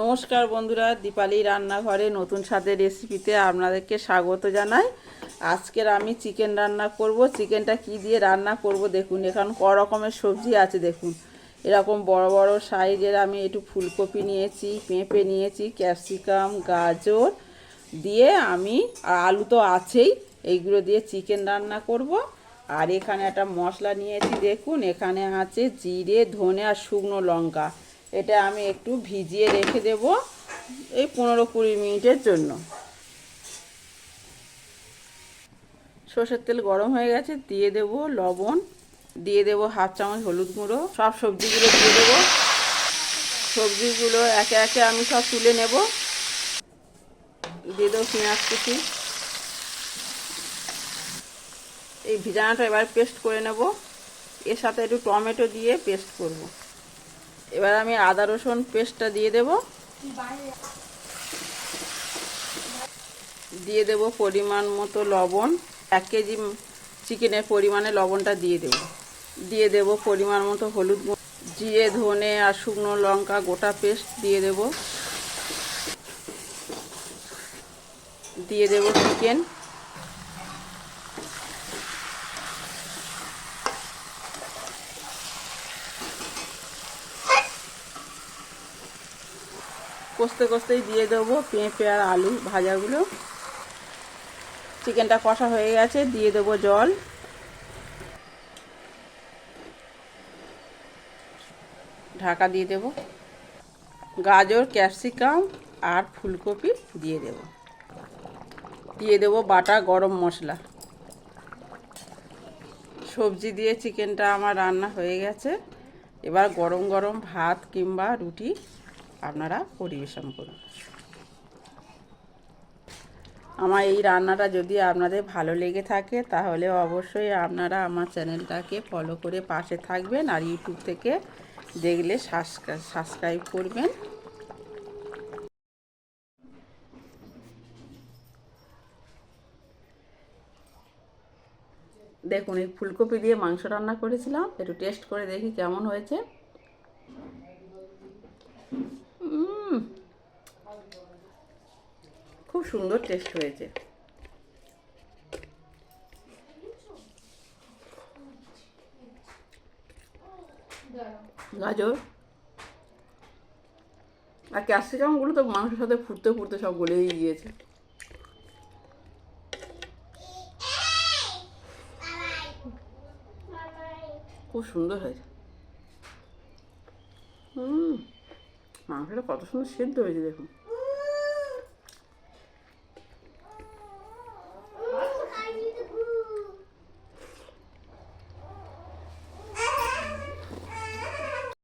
নমস্কার বন্ধুরা, দীপালি রান্নাঘরে নতুন স্বাদের রেসিপিতে আপনাদেরকে স্বাগত জানাই। আজকের আমি চিকেন রান্না করব। চিকেনটা কি দিয়ে রান্না করব দেখুন, এখানে ক রকমের সবজি আছে দেখুন। এরকম বড় বড় সাইজের আমি একটু ফুলকপি নিয়েছি, পেঁপে নিয়েছি, ক্যাপসিকাম, গাজর দিয়ে আমি, আলু তো আছেই, এইগুলো দিয়ে চিকেন রান্না করব। আর এখানে একটা মশলা নিয়েছি দেখুন, এখানে আছে জিরে, ধনে আর শুকনো লঙ্কা। এটা আমি একটু ভিজিয়ে রেখে দেব এই পনেরো কুড়ি মিনিটের জন্য। সর্ষের তেল গরম হয়ে গেছে, দিয়ে দেব লবণ, দিয়ে দেব হাফ চামচ হলুদ গুঁড়ো, সব সবজিগুলো দিয়ে দেবো। সবজিগুলো একে একে আমি সব তুলে নেব। দিয়ে দেবো পেঁয়াজ কুচি। এই ভিজানাটা এবার পেস্ট করে নেব। এর সাথে একটু টমেটো দিয়ে পেস্ট করব। এবার আমি আদা রসুন পেস্টটা দিয়ে দেব। দিয়ে দেব পরিমাণ মতো লবণ, এক কেজি চিকেনের পরিমাণে লবণটা দিয়ে দেব। দিয়ে দেব পরিমাণ মতো হলুদ জিরে, ধনে আর শুকনো লঙ্কা, গোটা পেস্ট দিয়ে দেব। দিয়ে দেব চিকেন। কষতে কষতেই দিয়ে দেবো পেঁপে আর আলু ভাজাগুলো। চিকেনটা কষা হয়ে গেছে, দিয়ে দেবো জল। ঢাকা দিয়ে দেব। গাজর, ক্যাপসিকাম আর ফুলকপি দিয়ে দেব। দিয়ে দেব বাটা গরম মশলা। সবজি দিয়ে চিকেনটা আমার রান্না হয়ে গেছে। এবার গরম গরম ভাত কিংবা রুটি আপনারা পরিবেশন করুন। আমার এই রান্নাটা যদি আপনাদের ভালো লেগে থাকে, তাহলে অবশ্যই আপনারা আমার চ্যানেলটাকে ফলো করে পাশে থাকবেন আর ইউটিউব থেকে দেখলে সাবস্ক্রাইব করবেন। দেখুন, এই ফুলকপি দিয়ে মাংস রান্না করেছিলাম, একটু টেস্ট করে দেখি কেমন হয়েছে। খুব সুন্দর টেস্ট হয়েছে। গাজর। আর ক্যাপসিকামগুলো তো মাংসের সাথে ফুটতে ফুটতে সব গলেই গিয়েছে। খুব সুন্দর হয়েছে। হুম, মাংসটা কত সুন্দর সেদ্ধ হয়েছে দেখুন।